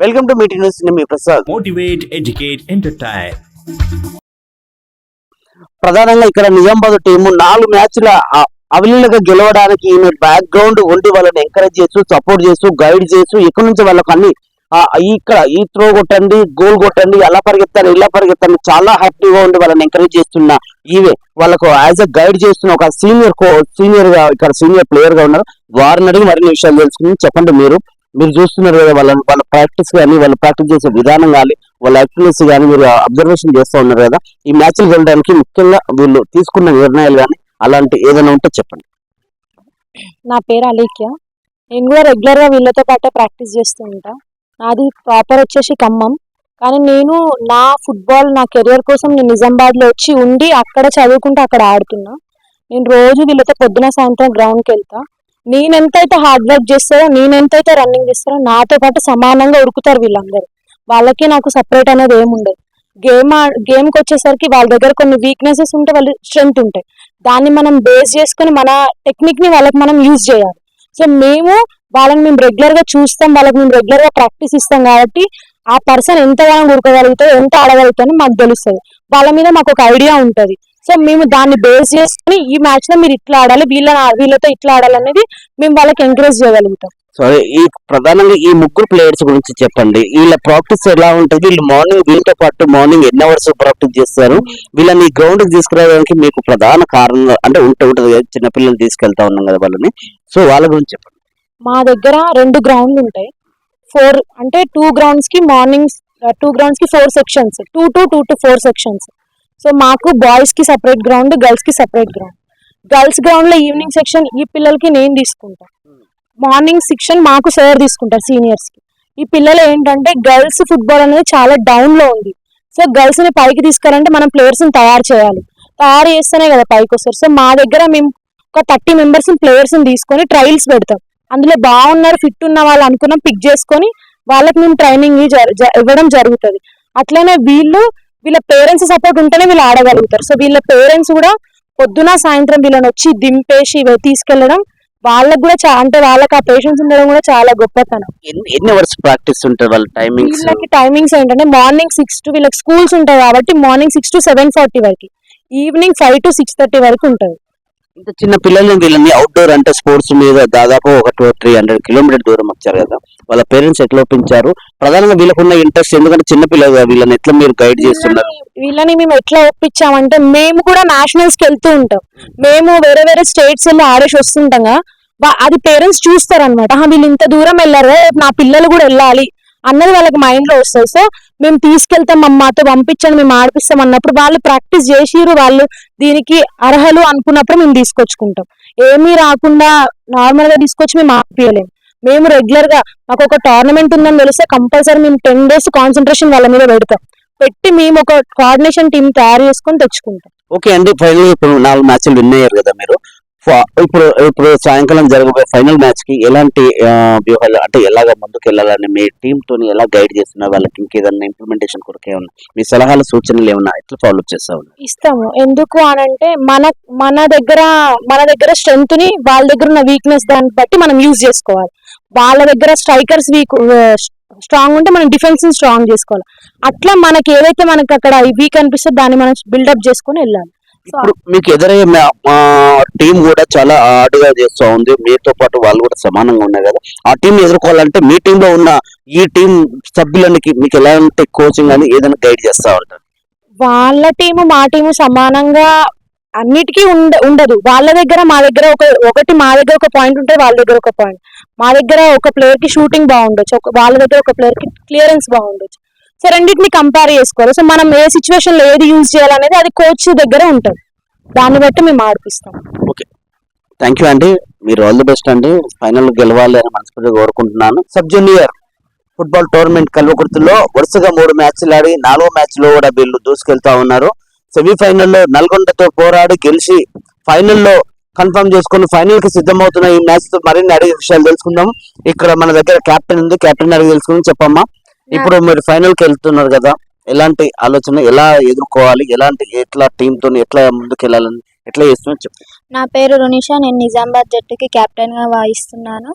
Welcome to meeting news నేను మీ Prasad. Motivate, educate, entertain. ప్రధానంగా ఇక్కడ నిజామాబాద్ టీము నాలుగు మ్యాచ్ల అవలీలగా గెలవడానికి ఈమె బ్యాక్ గ్రౌండ్ ఉండి వాళ్ళని ఎంకరేజ్ చేస్తూ సపోర్ట్ చేస్తూ గైడ్ చేస్తూ ఇక్కడ నుంచి వాళ్ళకి అన్ని ఇక్కడ ఈ త్రో కొట్టండి గోల్ కొట్టండి అలా పరిగెత్తాలి ఇలా పరిగెత్తాలి చాలా హ్యాపీగా ఉండి వాళ్ళని ఎంకరేజ్ చేస్తున్న ఈవే వాళ్ళకు యాజ్ అ గైడ్ చేస్తున్న ఒక సీనియర్ సీనియర్గా ఇక్కడ సీనియర్ ప్లేయర్గా ఉన్నారు. వారిని అడిగి మరిన్ని విషయాలు తెలుసుకుని చెప్పండి మీరు. మీరు చూస్తున్నారు కదా వాళ్ళ వాళ్ళ ప్రాక్టీస్ కానీ వాళ్ళు ప్రాక్టీస్ చేసే విధానం కానీ వాళ్ళ యాక్టివ్నెస్ కానీ మీరు అబ్జర్వేషన్ చేస్తూ ఉన్నారు కదా ఈ మ్యాచ్లు వెళ్ళడానికి ముఖ్యంగా వీళ్ళు తీసుకున్న నిర్ణయాలు కానీ అలాంటి ఏదైనా ఉంటే చెప్పండి. నా పేరు అలీక్య నేను కూడా రెగ్యులర్గా వీళ్ళతో పాటే ప్రాక్టీస్ చేస్తూ ఉంటా. నాది ప్రాపర్ వచ్చేసి ఖమ్మం. కానీ నేను నా ఫుట్బాల్ నా కెరియర్ కోసం నేను నిజామాబాద్లో వచ్చి ఉండి అక్కడ చదువుకుంటూ అక్కడ ఆడుతున్నా. నేను రోజు వీళ్ళతో పొద్దున సాయంత్రం గ్రౌండ్కి వెళ్తా. నేను ఎంతైతే హార్డ్ వర్క్ చేస్తారో నేను ఎంతైతే రన్నింగ్ చేస్తారో నాతో పాటు సమానంగా ఉరుకుతారు వీళ్ళందరూ. వాళ్ళకి నాకు సపరేట్ అనేది ఏముండదు గేమ్ గేమ్కి వచ్చేసరికి వాళ్ళ దగ్గర కొన్ని వీక్నెసెస్ ఉంటే వాళ్ళు స్ట్రెంగ్త్ ఉంటాయి. దాన్ని మనం బేస్ చేసుకుని మన టెక్నిక్ని వాళ్ళకి మనం యూజ్ చేయాలి. సో మేము వాళ్ళని మేము రెగ్యులర్గా చూస్తాం వాళ్ళకి మేము రెగ్యులర్గా ప్రాక్టీస్ ఇస్తాం కాబట్టి ఆ పర్సన్ ఎంతగానో ఉడకగలుగుతాడో ఎంత ఆడగలుగుతాడో మాకు తెలుస్తుంది. వాళ్ళ మీద మాకు ఒక ఐడియా ఉంటుంది. సో మేము దాన్ని బేస్ చేసుకొని ఈ మ్యాచ్లో మీరు ఇట్లా ఆడాలి వీళ్ళ వీళ్ళతో ఇట్లా ఆడాలి అనేది మేము వాళ్ళకి ఎంకరేజ్ చేయగలుగుతాం. సరే ఈ ప్రధానంగా ఈ ముగ్గురు ప్లేయర్స్ గురించి చెప్పండి. వీళ్ళ ప్రాక్టీస్ ఎలా ఉంటుంది? వీళ్ళు మార్నింగ్ వీళ్ళతో పాటు మార్నింగ్ ఎన్ని అవర్స్ ప్రాక్టీస్ చేస్తారు? వీళ్ళని గ్రౌండ్కి తీసుకురావడానికి మీకు ప్రధాన కారణం అంటే ఉంటే ఉంటుంది కదా చిన్నపిల్లలు తీసుకెళ్తా ఉన్నాం కదా వాళ్ళని. సో వాళ్ళ గురించి చెప్పండి. మా దగ్గర రెండు గ్రౌండ్లు ఉంటాయి. ఫోర్ అంటే టూ గ్రౌండ్స్కి morning two గ్రౌండ్స్కి four sections two to two to four sections. So మాకు బాయ్స్కి సపరేట్ గ్రౌండ్ గర్ల్స్కి సపరేట్ గ్రౌండ్ గర్ల్స్ గ్రౌండ్లో ఈవినింగ్ సెక్షన్ ఈ పిల్లలకి నేను తీసుకుంటా. మార్నింగ్ సెక్షన్ మాకు సార్ తీసుకుంటారు సీనియర్స్కి. ఈ పిల్లలు ఏంటంటే గర్ల్స్ ఫుట్బాల్ అనేది చాలా డౌన్లో ఉంది. సో గర్ల్స్ని పైకి తీసుకురంటే మనం ప్లేయర్స్ని తయారు చేయాలి. తయారు చేస్తేనే కదా పైకి వస్తారు. సో మా దగ్గర మేము ఒక థర్టీ మెంబర్స్ ప్లేయర్స్ని తీసుకొని ట్రయల్స్ పెడతాం. అందులో బాగున్నారు ఫిట్ ఉన్న వాళ్ళు అనుకున్నాం పిక్ చేసుకొని వాళ్ళకి మేము ట్రైనింగ్ ఇవ్వడం జరుగుతుంది. అట్లనే వీళ్ళు వీళ్ళ పేరెంట్స్ సపోర్ట్ ఉంటేనే వీళ్ళు ఆడగలుగుతారు. సో వీళ్ళ పేరెంట్స్ కూడా పొద్దున సాయంత్రం వీళ్ళని వచ్చి దింపేసి ఇవి తీసుకెళ్ళడం వాళ్ళకి కూడా అంటే వాళ్ళకి ఆ పేషెన్స్ ఉండడం కూడా చాలా గొప్పతనం. ఎన్ని అవర్స్ ప్రాక్టీస్ ఉంటుంది వాళ్ళ టైమింగ్స్ వీళ్ళకి టైమింగ్స్ ఏంటంటే మార్నింగ్ సిక్స్ టు వీళ్ళకి స్కూల్స్ ఉంటాయి కాబట్టి morning six to seven forty వరకు evening five to six thirty వరకు ఉంటుంది. ఇంత చిన్న పిల్లలు వీళ్ళని అవుట్డోర్ అంటే స్పోర్ట్స్ మీద దాదాపు ఒక టూ త్రీ హండ్రెడ్ కిలోమీటర్ దూరం వచ్చారు కదా. వాళ్ళ పేరెంట్స్ ఎట్లా ఒప్పించారు? ప్రధానంగా వీళ్ళకున్న ఇంట్రెస్ట్ ఎందుకంటే చిన్న పిల్లలు వీళ్ళని ఎట్లా మీరు గైడ్ చేస్తున్నారు? వీళ్ళని- మేము ఎట్లా ఒప్పించామంటే మేము కూడా నేషనల్స్కి వెళ్తూ ఉంటాం. మేము వేరే వేరే స్టేట్స్ వెళ్ళి ఆడేసి వస్తుంటాం అది పేరెంట్స్ చూస్తారు అనమాట వీళ్ళు ఇంత దూరం వెళ్ళారు నా పిల్లలు కూడా వెళ్ళాలి. అన్నది వాళ్ళకి మైండ్లో వస్తుంది. సో మేము తీసుకెళ్తాం అమ్మాతో పంపించండి మేము ఆడిపిస్తాం అన్నప్పుడు వాళ్ళు ప్రాక్టీస్ చేసిరు వాళ్ళు. దీనికి అర్హలు అనుకున్నప్పుడు మేము తీసుకొచ్చుకుంటాం. ఏమీ రాకుండా నార్మల్గా తీసుకొచ్చి మేము ఆపియలేము మేము రెగ్యులర్గా మాకు ఒక టోర్నమెంట్ ఉందని తెలిస్తే కంపల్సరీ మేము టెన్ డేస్ కాన్సన్ట్రేషన్ వాళ్ళ మీద పెడతాం. పెట్టి మేము ఒక కోఆర్డినేషన్ టీం తయారు చేసుకొని తెచ్చుకుంటాం. ఓకే అండి ఫైనల్ ఇప్పుడు నాలుగు మ్యాచ్లు విన్ అయ్యారు కదా మీరు. ఇప్పుడు ఇప్పుడు సాయంకాలం జరగబోయే ఫైనల్ మ్యాచ్కి ఎలాంటి వ్యూహాలు అంటే ఎలాగ ముందుకు వెళ్ళాలని మీ టీమ్ తోని ఎలా గైడ్ చేస్తున్నా వాళ్ళకి ఇంకేదన్నా ఇంప్లిమెంటేషన్ కొరకు ఏమన్నా మీ సలహాలు సూచనలు ఏమన్నా ఎట్లా ఫాలో చేస్తా ఉన్నారు ఇస్తాము. ఎందుకు అని అంటే మన మన దగ్గర మన దగ్గర స్ట్రెంగ్త్ని వాళ్ళ దగ్గర ఉన్న వీక్నెస్ దాన్ని బట్టి మనం యూజ్ చేసుకోవాలి. వాళ్ళ దగ్గర స్ట్రైకర్స్ వీక్ స్ట్రాంగ్ ఉంటే మనం డిఫెన్స్ స్ట్రాంగ్ చేసుకోవాలి. అట్లా మనకి ఏదైతే మనకి అక్కడ వీక్ అనిపిస్తే దాన్ని మనం బిల్డప్ చేసుకొని వెళ్ళాలి. ఇప్పుడు మీకు ఎదురయ్యే టీం కూడా చాలా హార్డ్గా చేస్తూ ఉంది. మీతో పాటు వాళ్ళు కూడా సమానంగా ఉన్నాయి కదా. ఆ టీం ఎదుర్కోవాలంటే మీ టీంలో ఉన్న ఈ టీం సభ్యులకి మీకు ఎలాంటి కోచింగ్ అని ఏదైనా గైడ్ చేస్తా ఉంటారు? వాళ్ళ టీము మా టీము సమానంగా అన్నిటికీ ఉండ ఉండదు. వాళ్ళ దగ్గర మా దగ్గర ఒక ఒకటి మా దగ్గర ఒక పాయింట్ ఉంటే వాళ్ళ దగ్గర ఒక పాయింట్ మా దగ్గర ఒక ప్లేయర్కి షూటింగ్ బాగుండొచ్చు. వాళ్ళ దగ్గర ఒక ప్లేయర్కి క్లియరెన్స్ బాగుండొచ్చు. సో రెండింటిని కంపేర్ చేసుకోవాలి. సో మనం ఏ సిచ్యువేషన్లో ఏది యూజ్ చేయాలనేది అది కోచ్ దగ్గర ఉంటుంది. దాన్ని బట్టి మేము ఆడిపిస్తాం. థ్యాంక్ యూ అండి మీరు ఆల్ ది బెస్ట్ అండి ఫైనల్ గెలవాలి అని మనస్ఫూర్తిగా కోరుకుంటున్నాను. సబ్ జూనియర్ ఫుట్బాల్ టోర్నమెంట్ కల్వకుర్తిలో వరుసగా మూడు మ్యాచ్లు ఆడి నాలుగో మ్యాచ్లో కూడా వీళ్ళు దూసుకెళ్తా ఉన్నారు. సెమీఫైనల్లో నల్గొండతో పోరాడి గెలిచి ఫైనల్లో కన్ఫర్మ్ చేసుకుని ఫైనల్కి సిద్ధమవుతున్న ఈ మ్యాచ్తో మరిన్ని అడిగే విషయాలు తెలుసుకుందాం. ఇక్కడ మన దగ్గర కెప్టెన్ ఉంది. కెప్టెన్ అడిగి తెలుసుకుని చెప్పమ్మా. ఇప్పుడు మీరు ఫైనల్కి వెళ్తున్నారు కదా ఎలాంటి ఆలోచన ఎలా ఎదుర్కోవాలి ఎలాంటి ఎట్లా టీమ్తో ఎట్లా ముందుకు వెళ్ళాలని ఎట్లా చేస్తున్నారు చెప్పు. నా పేరు రునిషా నేను నిజామాబాద్ జట్టుకి కెప్టెన్గా వహిస్తున్నాను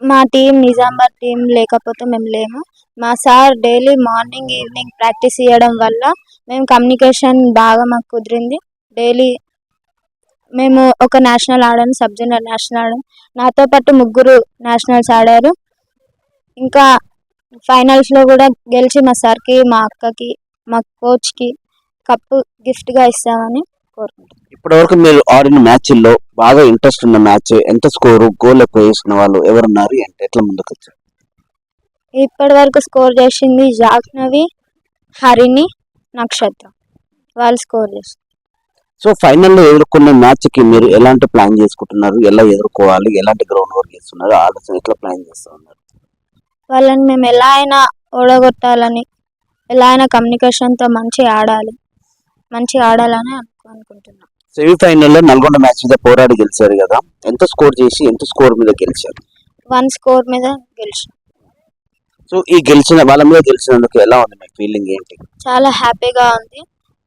మా టీం నిజామాబాద్ టీం లేకపోతే మేము లేము. మా sir daily morning evening practice చేయడం వల్ల మేము కమ్యూనికేషన్ బాగా మాకు కుదిరింది. డైలీ మేము ఒక నేషనల్ ఆడాను సబ్ జూనియర్ నేషనల్ ఆడాను నాతో పాటు ముగ్గురు నేషనల్స్ ఆడారు. ఇంకా ఫైనల్స్లో కూడా గెలిచి మా సార్కి మా అక్కకి మా కోచ్కి కప్పు గిఫ్ట్గా ఇస్తామని కోరుకుంటున్నాను ఇప్పటి వరకు మీరు ఆడిన మ్యాచ్ల్లో బాగా ఇంట్రెస్ట్ ఉన్న మ్యాచ్ ఎంత స్కోరు గోల్ ఎక్కువ వేసిన వాళ్ళు ఎవరున్నారు? అంటే ఎట్లా ముందుకు వచ్చారు ఇప్పటి వరకు స్కోర్ చేసింది జాహ్నవి హరిణి నక్షత్రం. వాళ్ళు స్కోర్ చేస్తారు. సో ఫైనల్లో ఎదుర్కొన్న మ్యాచ్కి మీరు ఎలాంటి ప్లాన్ చేసుకుంటున్నారు? ఎలా ఎదుర్కోవాలి? ఎలాంటి గ్రౌండ్ వర్క్ చేస్తున్నారు? ఆలోచన ఎట్లా ప్లాన్ చేస్తూ ఉన్నారు? వాళ్ళని మేము ఎలా అయినా ఓడగొట్టాలని ఎలా అయినా కమ్యూనికేషన్తో మంచిగా ఆడాలి మంచిగా ఆడాలని అనుకు- అనుకుంటున్నాం. సెమీఫైనల్లో నల్గొండ మ్యాచ్ మీద పోరాడి గెలిచారు కదా ఎంత స్కోర్ చేసి ఎంత స్కోర్ మీద గెలిచారు? వన్ స్కోర్ మీద గెలిచాం సో ఈ గెలిచిన వాళ్ళ మీద గెలిచినందుకు ఎలా ఉంది మీ ఫీలింగ్ ఏంటి? చాలా హ్యాపీగా ఉంది.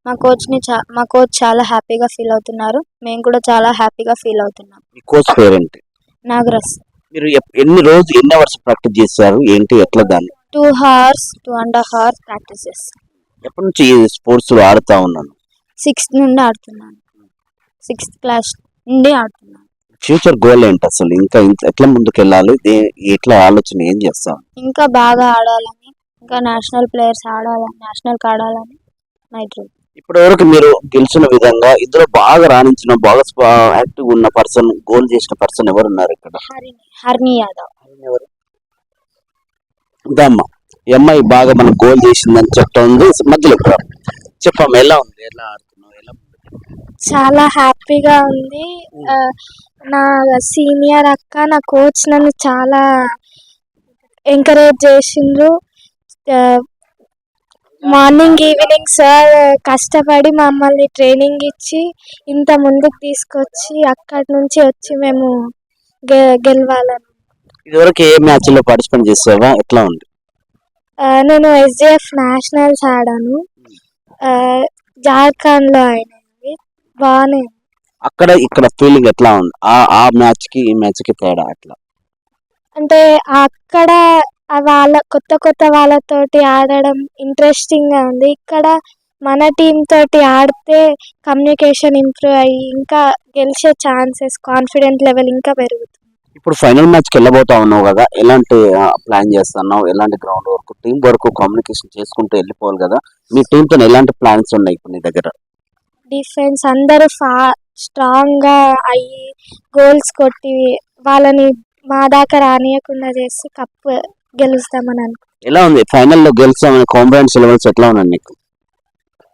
మా కోచ్ని మా కోచ్ చాలా హ్యాపీగా ఫీల్ అవుతున్నారు. మేము కూడా చాలా హ్యాపీగా ఫీల్ అవుతున్నాం. మీ కోచ్ పేరేంటి? నాగరస్ మీరు ఎప్- ఎన్ని రోజు ఎన్ని అవర్స్ ప్రాక్టీస్ చేశారు? ఏంటి? ఎట్లా దాన్ని? Two hours two and half hours practice చేస్తాం ఎప్పటి నుంచి స్పోర్ట్స్ ఆడుతా ఉన్నాను? సిక్స్త్ నుండి ఆడుతున్నాను. సిక్స్త్ క్లాస్ నుండి ఆడుతున్నాను. ఫ్యూచర్ గోల్ ఏంటి అసలు? ఇంకా ఇంత- ఎట్లా ముందుకు వెళ్ళాలి దే- ఎట్లా ఆలోచన ఏం చేస్తాం ఇంకా బాగా ఆడాలని ఇంకా నేషనల్ ప్లేయర్స్ ఆడాలని నేషనల్కి ఆడాలని మై డ్రీమ్ ఇప్పటి వరకు మీరు గెలిచిన విధంగా ఇందులో బాగా రాణించిన బాగా యాక్టివ్ ఉన్న పర్సన్ గోల్ చేసిన పర్సన్ ఎవరు ఉన్నారు ఇక్కడ హరిణి యాదవ్. ఎవరు? ఇదమ్మ. ఈ అమ్మాయి బాగా మన గోల్ చేసిందని చెప్తా ఉంది మధ్యలో చెప్పమ్మ ఎలా ఉంది? ఎలా ఆడుతున్నావు? ఎలా చాలా హ్యాపీగా ఉంది. నా సీనియర్ అక్క నా కోచ్ నన్ను చాలా ఎంకరేజ్ చేసిండ్రు. మార్నింగ్ ఈవినింగ్ సార్ కష్టపడి మమ్మల్ని ట్రైనింగ్ ఇచ్చి ఇంత ముందుకు తీసుకొచ్చి అక్కడి నుంచి వచ్చి మేము గెలవాలని. ఇదివరకు ఏ మ్యాచ్లో పార్టిసిపేట్ చేసావా? ఎట్లా ఉంది? నేను ఎస్డిఎఫ్ నేషనల్స్ ఆడాను. జార్ఖండ్లో అయినవి. బాగానే అక్కడ ఇక్కడ ఫీలింగ్ ఎట్లా ఉంది? ఆ ఆ మ్యాచ్కి ఈ మ్యాచ్కి తేడా అట్లా అంటే అక్కడ వాళ్ళ కొత్త కొత్త వాళ్ళతోటి ఆడడం ఇంట్రెస్టింగ్గా ఉంది. ఇక్కడ మన టీం తోటి ఆడితే కమ్యూనికేషన్ ఇంప్రూవ్ అయ్యి ఇంకా గెలిచే ఛాన్సెస్ కాన్ఫిడెంట్ లెవెల్ ఇంకా పెరుగుతుంది. ఇప్పుడు ఫైనల్ మ్యాచ్కి వెళ్ళబోతా ఉన్నావు కదా ఎలాంటి ప్లాన్ చేస్తున్నావు? ఎలాంటి ground work team work communication చేసుకుంటూ వెళ్ళిపోవాలి కదా. మీ టీం తో ఎలాంటి ప్లాన్స్ ఉన్నాయి ఇప్పుడు నీ దగ్గర? డిఫెన్స్ అందరూ ఫా స్ట్రాంగ్గా అయ్యి గోల్స్ కొట్టి వాళ్ళని మా దాకా రానియకుండా చేసి కప్ గెలుస్తామని అనుకుంటున్నాను ఎలా ఉంది? ఫైనల్లో గెలిచామనే కాన్ఫిడెన్స్ లెవెల్స్ ఎట్లా ఉన్నాయి నీకు?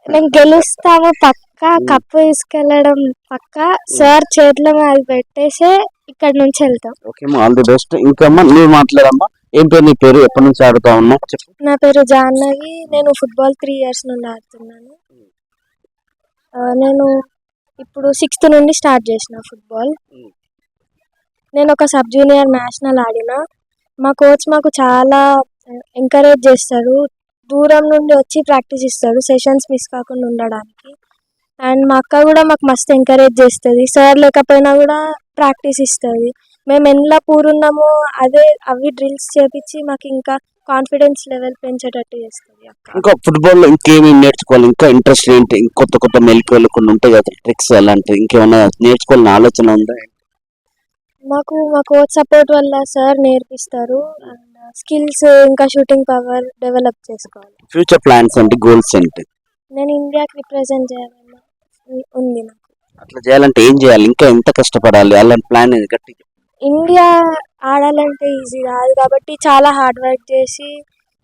మేము గెలుస్తాము పక్క కప్పు తీసుకెళ్ళడం పక్క. సార్ చేతిలో అది పెట్టేసే ఇక్కడ నుంచి వెళ్తాం. ఓకే ఆల్ ది బెస్ట్ ఇంకమ్మా నువ్వు మాట్లాడమ్మా. ఏం పేరు నీ పేరు? ఎప్పటి నుంచి ఆడుతా చెప్పు. నా పేరు జాహ్నవి. నేను ఫుట్బాల్ త్రీ ఇయర్స్ నుండి ఆడుతున్నాను. నేను ఇప్పుడు సిక్స్త్ నుండి స్టార్ట్ చేసిన ఫుట్బాల్. నేను ఒక సబ్ జూనియర్ నేషనల్ ఆడిన. మా కోచ్ మాకు చాలా ఎంకరేజ్ చేస్తారు. దూరం నుండి వచ్చి ప్రాక్టీస్ ఇస్తాడు సెషన్స్ మిస్ కాకుండా ఉండడానికి. అండ్ మా అక్క కూడా మాకు మస్తు ఎంకరేజ్ చేస్తుంది. సార్ లేకపోయినా కూడా ప్రాక్టీస్ ఇస్తుంది. మేము ఎంత పూరున్నామో అదే అవి డ్రిల్స్ చేపించి మాకు ఇంకా కాన్ఫిడెన్స్ లెవెల్ పెంచేటట్టు చేస్తుంది అక్క. ఇంకా ఫుట్బాల్లో ఇంకేమి నేర్చుకోవాలి? ఇంకా ఇంట్రెస్ట్ ఏంటి? ఇంక కొత్త కొత్త మెలకువలు కొన్ని ఉంటాయి కదా ట్రిక్స్ అలాంటివి. ఇంకేమైనా నేర్చుకోవాలని ఆలోచన ఉందా? మాకు మా కోచ్ సపోర్ట్ వల్ల సార్ నేర్పిస్తారు అండ్ స్కిల్స్ ఇంకా షూటింగ్ పవర్ డెవలప్ చేసుకోవాలి. ఫ్యూచర్ ప్లాన్స్ ఏంటి? గోల్స్ ఏంటి? నేను ఇండియాకి రిప్రజెంట్ చేయాలని ఉ- ఉంది నాకు. అట్లా చేయాలంటే ఏం చేయాలి? ఇంకా ఎంత కష్టపడాలి? అలాంటి ప్లాన్ గట్టి ఇండియా ఆడాలంటే ఈజీ కాదు కాబట్టి చాలా హార్డ్ వర్క్ చేసి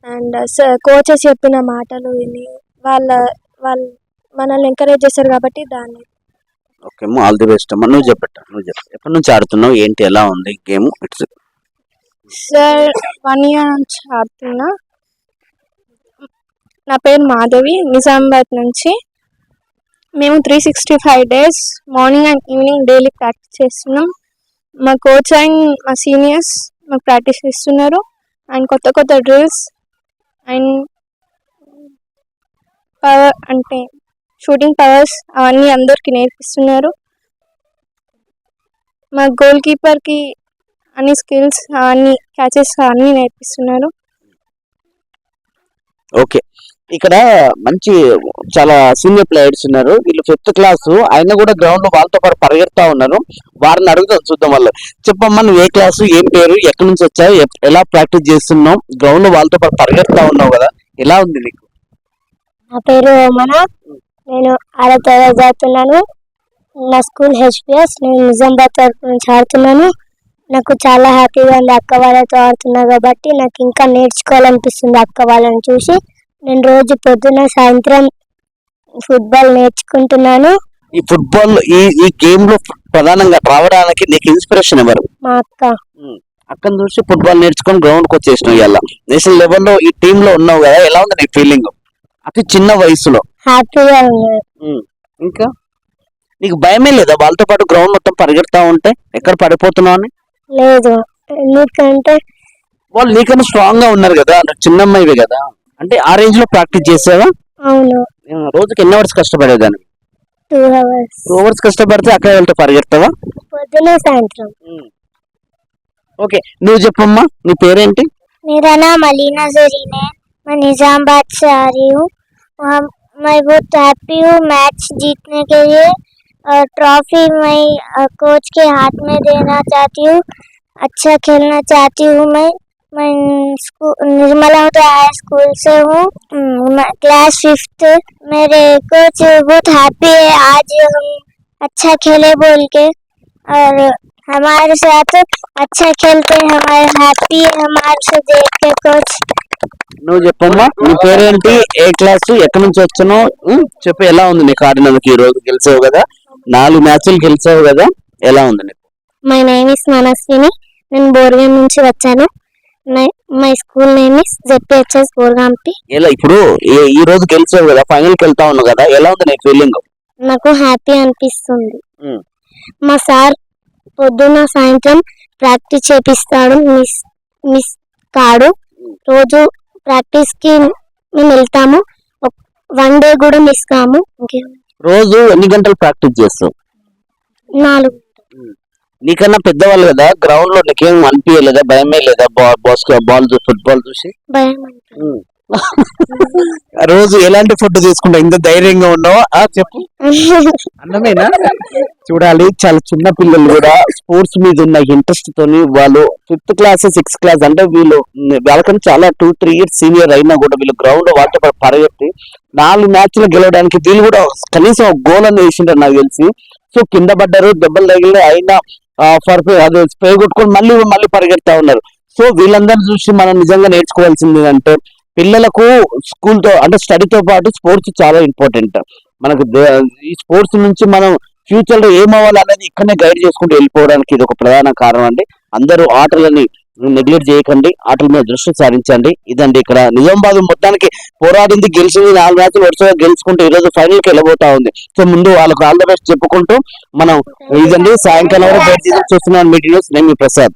అండ్ కోచెస్ చెప్పిన మాటలు విని వాళ్ళ వాళ్ళు మనల్ని ఎంకరేజ్ చేస్తారు కాబట్టి దాన్ని ఓకే ఆల్ ది బెస్ట్ అమ్మా. నువ్వు చెప్పట నువ్వు చెప్పు. ఎప్పటి నుంచి ఆడుతున్నావు? ఏంటి ఎలా ఉంది? Game it's sir one year నుంచి ఆడుతున్నా. నా పేరు మాధవి. నిజామాబాద్ నుంచి. మేము three sixty five days morning and evening daily practice చేస్తున్నాం. మా కోచ్ అండ్ మా సీనియర్స్ మాకు ప్రాక్టీస్ ఇస్తున్నారు అండ్ కొత్త కొత్త డ్రిల్స్ అండ్ పవర్ అంటే షూటింగ్ పవర్స్ అవన్నీ అందరికీ నేర్పిస్తున్నారు. మా గోల్ కీపర్కి అన్ని స్కిల్స్ అన్ని క్యాచెస్ అన్ని నేర్పిస్తున్నారు. ఓకే. ఇక్కడ మంచి చాలా సీనియర్ ప్లేయర్స్ ఉన్నారు. వీళ్ళు ఫిఫ్త్ క్లాస్ అయినా కూడా గ్రౌండ్లో వాళ్ళతో పాటు పరిగెడతా ఉన్నారు. వారిని అడుగుతాం చూద్దాం వాళ్ళు చెప్పమ్మా నువ్వు ఏ క్లాసు ఏం పేరు ఎక్కడి నుంచి వచ్చావు ఎలా ప్రాక్టీస్ చేస్తున్నావు? గ్రౌండ్లో వాళ్ళతో పాటు పరిగెడతా ఉన్నావు కదా. ఎలా ఉంది నీకు? నా పేరు మన నేను ఆరో తరగతి చదువుతున్నాను. నా స్కూల్ హెచ్పిఎస్. నేను నిజామాబాద్ తరపు నుంచి ఆడుతున్నాను. నాకు చాలా హ్యాపీగా ఉంది అక్క వాళ్ళతో ఆడుతున్నా కాబట్టి నాకు ఇంకా నేర్చుకోవాలనిపిస్తుంది అక్క వాళ్ళని చూసి. నేను రోజు పొద్దున సాయంత్రం ఫుట్బాల్ నేర్చుకుంటున్నాను. ఈ ఫుట్బాల్ ఈ ఈ గేమ్లో ప్రధానంగా రావడానికి నీకు ఇన్స్పిరేషన్ ఎవరు? మా అక్క. అక్కడ చూసి ఫుట్బాల్ నేర్చుకొని గ్రౌండ్కి వచ్చేసినావు ఇవాళ. నేషనల్ లెవెల్లో ఈ టీమ్లో ఉన్నావు కదా ఎలా ఉంది నీ ఫీలింగ్? అతి చిన్న వయసులో హ్యాపీగా ఉంది ఇంకా నీకు భయమే లేదా వాళ్ళతో పాటు గ్రౌండ్ మొత్తం పరిగెడతా ఉంటే ఎక్కడ పడిపోతున్నావు అని లేదు ఎందుకంటే వాళ్ళు నీకన్నా స్ట్రాంగ్ గా ఉన్నారు కదా నువ్వు చిన్న అమ్మాయివే కదా అంటే ఆ రేంజ్ లో ప్రాక్టీస్ చేసావా అవును ఆ, రోజుకి ఎన్ని hours కష్టపడేదాన్ని two hours two hours కష్టపడితే అక్కడ వెళ్తే పరిగెడతావా పొద్దున సాయంత్రం ఓకే నువ్వు చెప్పమ్మా నీ పేరేంటి मेरा नाम अलीना जरीन है मैं निज़ामाबाद से आ रही हूँ वहाँ मैं बहुत हैप्पी हूँ मैच जीतने के लिए और ट्रॉफी मैं कोच के हाथ में देना चाहती हूँ। अच्छा खेलना चाहती हूँ मैं। मैं निर्मला उदय हाई स्कूल से हूँ। हम्म, क्लास फिफ्थ मेरे कोच बहुत हैप्पी है। आज हम अच्छा खेले बोल के और हमारे साथ अच्छा खेलते हैं। हमारे हैप्पी है हमारे से देख के कोच నువ్వు చెప్పమ్మా. నీ పేరేంటి? ఏ క్లాస్? ఎక్కడి నుంచి వచ్చానో ఉం, చెప్పు ఎలా ఉంది నీకు ఆడినందుకు ఈ రోజు? గెలిచావు కదా? నాలుగు మ్యాచ్లు గెలిచావు కదా? ఎలా ఉంది నీకు? మై నేమ్ ఇస్ మనస్విని నేను బోర్గాం నుంచి వచ్చాను. My school name is ZPHS బోర్గాంపి ఎలా? ఇప్పుడు ఏ- ఈ రోజు గెలిచావు కదా? ఫైనల్కి వెళ్తా ఉన్నావు కదా? ఎలా ఉంది నీ ఫీలింగ్ నాకు హ్యాపీ అనిపిస్తుంది. మా సార్ పొద్దున్న సాయంత్రం ప్రాక్టీస్ చేపిస్తాడు మిస్ మిస్ కాడు. రోజు ప్రాక్టీస్కి మేము వెళ్తాము వన్ డే కూడా మిస్ కాము. రోజు ఎన్ని గంటలు ప్రాక్టీస్ చేస్తావు? నాలుగు. నీకన్నా పెద్దవాళ్ళు కదా గ్రౌండ్లో నీకేం అనిపించలేదా భయమే లేదా? బాల్ బాల్ ఫుట్బాల్ చూసి? భయం. రోజు ఎలాంటి ఫుడ్ తీసుకుంటావు? ఇంత ధైర్యంగా ఉన్నావా? ఆ, చెప్పు. అన్నమేనా? చూడాలి చాలా చిన్న పిల్లలు కూడా స్పోర్ట్స్ మీద ఉన్న ఇంట్రెస్ట్ తోని వాళ్ళు ఫిఫ్త్ క్లాస్ సిక్స్త్ క్లాస్ అంటే వీళ్ళు ఉమ్, వాళ్ళకన్నా చాలా టూ త్రీ ఇయర్స్ సీనియర్ అయినా కూడా వీళ్ళు గ్రౌండ్ వాటి పరిగెత్తి నాలుగు మ్యాచ్లు గెలవడానికి వీళ్ళు కూడా కనీసం గోల్ అని వేసింటారు నాకు తెలిసి. సో కింద పడ్డారు దెబ్బలు తగిలి అయినా ఫర్ అది స్ప్రే కొట్టుకొని మళ్ళీ మళ్ళీ పరిగెడతా ఉన్నారు. సో వీళ్ళందరిని చూసి మనం నిజంగా నేర్చుకోవాల్సింది అంటే పిల్లలకు స్కూల్తో అంటే స్టడీతో పాటు స్పోర్ట్స్ చాలా ఇంపార్టెంట్. మనకు ఈ స్పోర్ట్స్ నుంచి మనం ఫ్యూచర్లో ఏమవ్వాలి అనేది ఇక్కడనే గైడ్ చేసుకుంటూ వెళ్ళిపోవడానికి ఇది ఒక ప్రధాన కారణం అండి. అందరూ ఆటలని నెగ్లెక్ట్ చేయకండి ఆటల మీద దృష్టి సారించండి. ఇదండి ఇక్కడ నిజామాబాద్ మొత్తానికి పోరాడింది గెలిచింది నాలుగు మ్యాచ్లు వరుసగా గెలుచుకుంటూ ఈ రోజు వెళ్ళబోతా ఉంది. సో ముందు వాళ్ళకు ఆల్ ద బెస్ట్ చెప్పుకుంటూ మనం ఇదండి సాయంకాలం వరకు బయట చూస్తున్నాను మీటింగ్ నేను మీ ప్రసాద్.